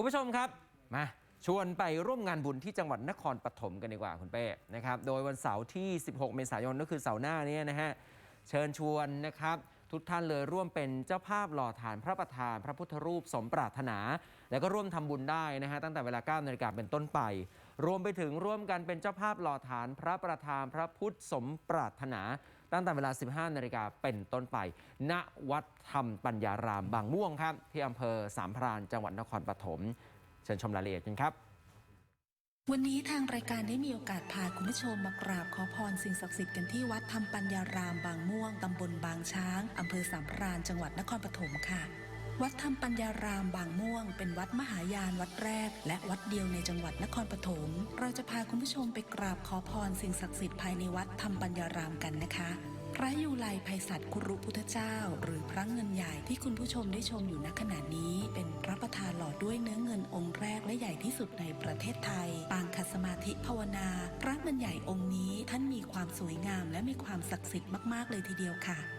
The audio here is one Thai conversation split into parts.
คุณผู้ชมครับมาชวนไปร่วมงานบุญที่จังหวัดนครปฐมกันดีกว่าคุณเป้นะครับโดยวันเสาร์ที่ 16 เมษายนก็คือเสาร์หน้าเนี้นะฮะเชิญชวนนะครับทุกท่านเลยร่วมเป็นเจ้าภาพหล่อฐานพระประธาน พระพุทธรูปสมปรารถนา แล้วก็ร่วมทำบุญได้นะฮะตั้งแต่เวลา9นาฬิกาเป็นต้นไป รวมไปถึงร่วมกันเป็นเจ้าภาพหล่อฐานพระประธานพระพุทธสมปรารถนา ตั้งแต่เวลา 15 นาฬิกาเป็นต้นไป ณ วัดธรรมปัญญารามบางม่วงครับ ที่อำเภอสามพรานจังหวัดนครปฐม เชิญชมรายละเอียดกันครับวันนี้ทางรายการได้มีโอกาสพาคุณผู้ชมมากราบขอพรสิ่งศักดิ์สิทธิ์กันที่วัดธรรมปัญญารามบางม่วง ตำบลบางช้าง อำเภอสามพรานจังหวัดนครปฐมค่ะ วัดธรรมปัญญารามบางม่วง เป็นวัดมหายานวัดแรก และวัดเดียวในจังหวัดนครปฐม เราจะพาคุณผู้ชมไปกราบขอพรสิ่งศักดิ์สิทธิ์ภายในวัดธรรมปัญญารามกันนะคะพระยูไลไพศาลคุรุพุทธเจ้า หรือพระเงินใหญ่ที่คุณผู้ชมได้ชมอยู่ณขณะนี้ เป็นพระประธานหล่อด้วยเนื้อเงินองค์แรกและใหญ่ที่สุดในประเทศไทย ปางคัสมาธิภาวนา พระเงินใหญ่องค์นี้ท่านมีความสวยงามและมีความศักดิ์สิทธิ์มากๆเลยทีเดียวค่ะ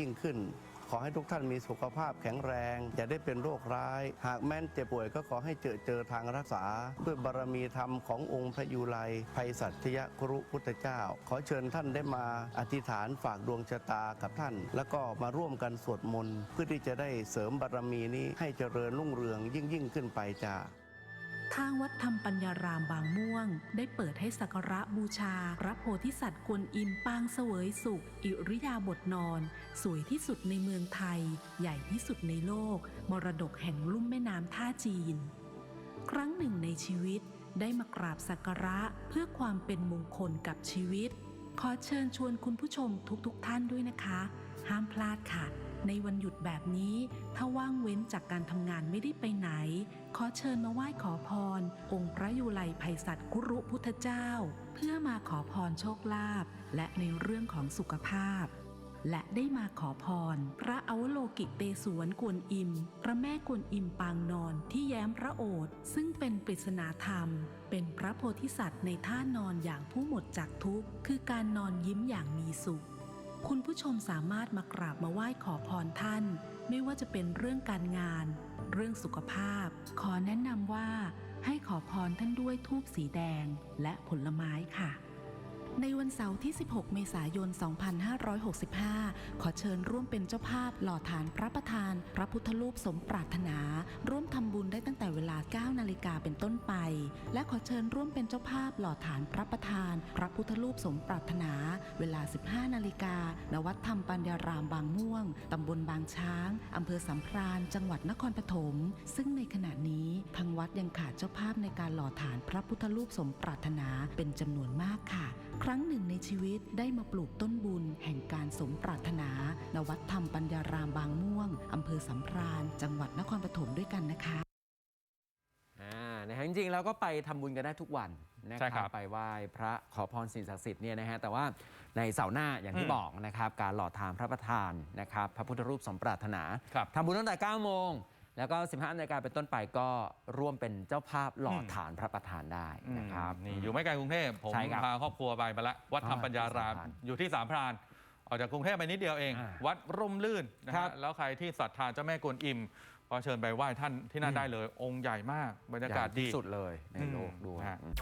ยิ่งขึ้น ขอให้ทุกท่านมีสุขภาพแข็งแรง อย่าได้เป็นโรคร้าย หากแม้นเจ็บป่วยก็ขอให้เจอเจอทางรักษา ด้วยบารมีธรรมขององค์พระยูไลภัยสัตยครุพุทธเจ้า ขอเชิญท่านได้มาอธิษฐานฝากดวงชะตากับท่าน แล้วก็มาร่วมกันสวดมนต์เพื่อที่จะได้เสริมบารมีนี้ให้เจริญรุ่งเรืองยิ่งยิ่งขึ้นไปจ้า ทางวัดธรรมปัญญารามบางม่วง ได้เปิดให้สักการะบูชา พระโพธิสัตว์กวนอิมปางเสวยสุข อิริยาบถนอน สวยที่สุดในเมืองไทย ใหญ่ที่สุดในโลก มรดกแห่งลุ่มแม่น้ำท่าจีน ครั้งหนึ่งในชีวิตได้มากราบสักการะเพื่อความเป็นมงคลกับชีวิต ขอเชิญชวนคุณผู้ชมทุกๆทท่านด้วยนะคะ ห้ามพลาดค่ะ ในวันหยุดแบบนี้ ถ้าว่างเว้นจากการทำงานไม่ได้ไปไหน ขอเชิญมาไหว้ขอพร องค์พระยูไลไพศาลกุรุพุทธเจ้า เพื่อมาขอพรโชคลาภและในเรื่องของสุขภาพ และได้มาขอพร พระอวโลกิเตศวนกวนอิม พระแม่กวนอิมปางนอนที่แย้มพระโอษฐ์ซึ่งเป็นปริศนาธรรม เป็นพระโพธิสัตว์ในท่านอนอย่างผู้หมดจากทุกข์ คือการนอนยิ้มอย่างมีสุข คุณผู้ชมสามารถมากราบมาไหว้ขอพรท่าน ไม่ว่าจะเป็นเรื่องการงาน เรื่องสุขภาพ ขอแนะนำว่าให้ขอพรท่านด้วยทูบสีแดงและผลไม้ค่ะ ในวันเสาร์ที่ 16 เมษายน 2565 ขอเชิญร่วมเป็นเจ้าภาพหล่อฐานพระประธาน พระพุทธรูปสมปรารถนา ร่วมทำบุญได้ตั้งแต่เวลา 9 นาฬิกาเป็นต้นไป และขอเชิญร่วมเป็นเจ้าภาพหล่อฐานพระประธาน พระพุทธรูปสมปรารถนา เวลา 15 นาฬิกาณวัดธรรมปัญญารามบางม่วง ตำบลบางช้าง อำเภอสัมพรานจังหวัดนครปฐม ซึ่ง วัดยังขาดเจ้าภาพในการหล่อฐานพระพุทธรูปสมปรารถนาเป็นจำนวนมากค่ะ ครั้งหนึ่งในชีวิตได้มาปลูกต้นบุญแห่งการสมปรารถนาณวัดธรรมปัญญารามบางม่วงอำเภอสัมพราน จังหวัดนครปฐมด้วยกันนะคะอ่านะฮะจริงๆเราก็ไปทำบุญกันได้ทุกวันนะใช่คครัรับบไปไหว้พระขอพรสิ่งศักดิ์สิทธิ์เนี่ยนะฮะแต่ว่าในเสาร์หน้าอย่างที่อืมบอกนะครับ การหล่อทานพระประธานนะครับ พระพุทธรูปสมปรารถนาครับทำบุญตั้งแต่9โมง แล้วก็ 15นาฬิกาเป็นต้นไปก็ร่วมเป็นเจ้าภาพหล่ออมฐานพระประธานได้นะครับนี่อยู่ไม่ไกลกรุงเทพผมใช่ครับพาครอบครัวไปมาละวัดธรรมอ่าปัญญารามที่สามพรานอยู่ที่สามพรานออกจากกรุงเทพไปนิดเดียวเอง อ่าวัดร่มลื่นนะครัฮะบแล้วใครที่ศรัทธาเจ้าแม่กวนอิมก็เชิญไปไหว้ท่านที่นั่นได้เลย องค์ใหญ่มากบรรยากาศใหญ่ดี ที่สุดเลยในโลกด้วยอืมฮะอืม